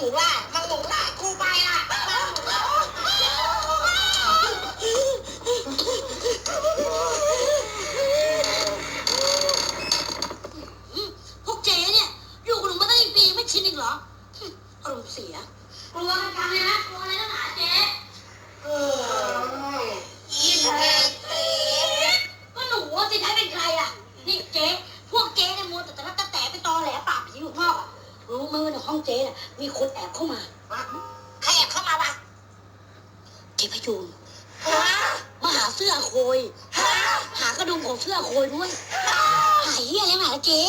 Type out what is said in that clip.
หลล่ามันหลงล่ากูไปล่ะพวกเจ๊เนี่ย อยู่กับหนูมาตั้งกี่ปีไม่ชินอีกเหรออารมณ์เสียกลัวกันจังเยนะกลัวเลย ห้องเจ๊น่ะมีคนแอบเข้ามาใครแอบเข้ามาวะเจ๊พยูนฮะมาหาเสื้อโคยฮะหากระดุมของเสื้อโคยด้วยหายเหี้ยแล้วหาเจ๊